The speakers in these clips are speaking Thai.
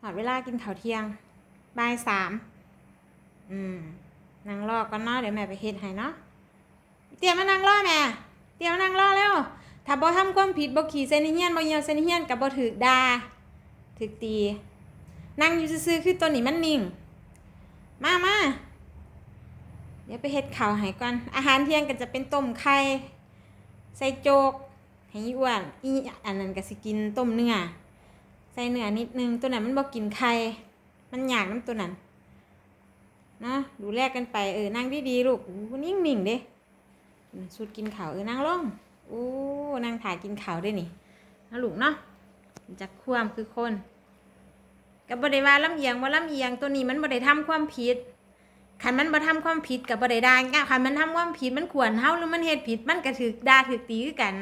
หอดเวลากินข้าวเที่ยงบ่ายสามอืมนั่งรอก่อนเนาะเดี๋ยวแม่ไปเฮ็ดให้เนาะเตรียมมานั่งรอแม่เตรียมมานั่งรอแล้วถ้าบ่ทำความผิดบ่ขี่เส้นเฮียนบ่เหี่ยวเส้นเฮียนกับบ่ถูกด่าถูกตีนั่งอยู่ซื่อๆคือตัวนี้มันนิ่ง มามาเดี๋ยวไปเฮ็ดข้าวให้ก่อน อาหารเที่ยงก็จะเป็นต้มไข่ใส่โจกให้อีอ้วนอีอันนั้นก็สิกินต้มเนื้อ ใส่เนื้อนิดนึงตัวนั้นมันบ่กินไข่มันอยากน้ำตัวนั้นนะดูแลกันไปเออนั่งดีๆลูกอู้นิ่งเด้สุดกินข้าวเออนั่งลงโอ้นั่งถ่ายกินข้าวได้นี่นะลูกเนาะจักความคือคนกับบริวาลำเอียงว่าลำเอียงตัวนี้มันบริทำความผิดขันมันบ่ทำความผิดกับบริดางขันมันทำความผิดมันขวนเฮาหรือมันเหตุผิดมันก็ถือด่าถือตีกัน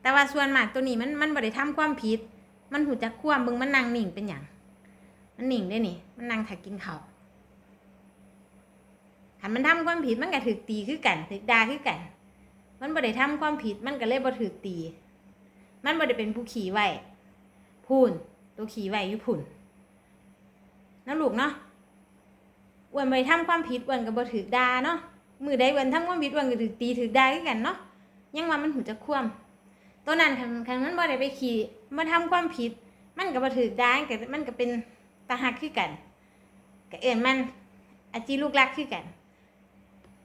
แต่ว่าส่วนมากตัวนี้มันมันบริทำความผิด มันหูจักความเบิ่งมันนั่งนิ่งเป็นหยังมันนิ่งได้นี่มันนั่งถักกินเขาวขันมันทำความผิดมันก็ถือตีคือกันถือด่าคือกัน มันบ่ได้ทำความผิดมันก็เลยบ่ถือตี มันบ่ได้เป็นผู้ขี่ไว้พูนตัวขี่ไว้อยู่พุ่นนะลูกเนาะอ้วนไปทำความผิดอ้วนก็บ่ถือดาเนาะมือใดอ้วนทำความผิดอ้วนก็ถือตีถือดาคือกันเนาะยังว่ามันหูจะคว่ำ ตัวนั้นคันคันมันบ่ได้ไปขี่มาทำความผิด มันก็บ่ถือดาก็มันก็เป็นตาหักคือกันก็เอิ้นมันอาจีลูกรักคือกัน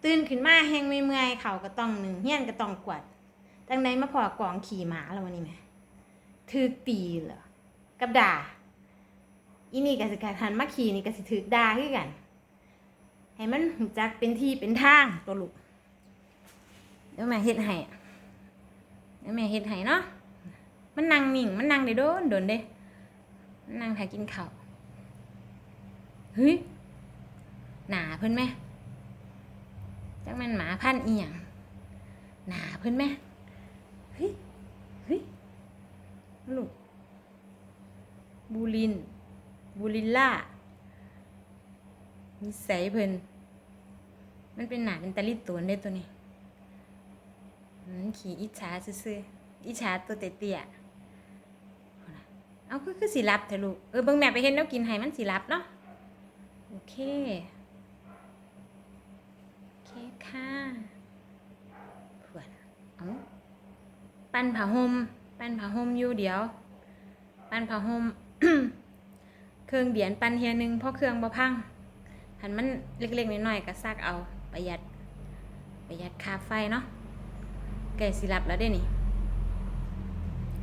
ตื่นขึ้นมาแฮงเมื่อยๆเขาก็ต้องหนึ่งเฮียนก็ต้องกวาดตั้งใดมาพอกองขี่หมาแล้ววันนี้แม่ถือตีเหรอกับด่าอีนี่ก็สิกหันมาขี่นี่ก็สิถือดาคือกัน ให้มันหูจักเป็นที่เป็นทางตัวลูกเดี๋ยวแม่เฮ็ดให้ แม่เฮ็ดให้เนาะมันนั่งนิ่งมันนั่งได้โดนโดนเด้มันนั่งถ่ายกินข้าวเฮ้ยหนาเพิ่นไหมจังแมันหมาพันธุ์อียงหนาเพิ่นไหมเฮ้ยเฮ้ยลูกบูลินบูลินล่านิสัยเพิ่นมันเป็นหนาเป็นตะลิดตัวได้ตัวนี้ ขี่อิจฉาซื่อๆอิจฉาตัวเตี้ยเอาล่ะเอาคือคือสิรับเถอะลูก เออเบิ่งแม่ไปเห็นแล้วกินให้มันสิรับเนาะ โอเค โอเคค่ะเพื่อนเอาปั้นผ้าห่มปั้นผ้าห่มอยู่เดี๋ยว ปั้นผ้าห่มเครื่องเดียนปันเฮียหนึงเพราะเครื่องบ่พังหันมันเล็กๆน้อยๆก็ซักเอาประหยัดประหยัดค่าไฟเนาะ แก่สิหลับแล้วเด้นี่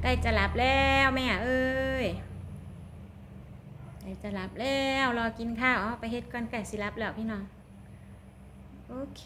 ใกล้จะหลับแล้วแม่เอ้ยใกล้จะหลับแล้วรอกินข้าวอ๋อไปเฮ็ดก่อนแก่สิหลับแล้วพี่น้องโอเค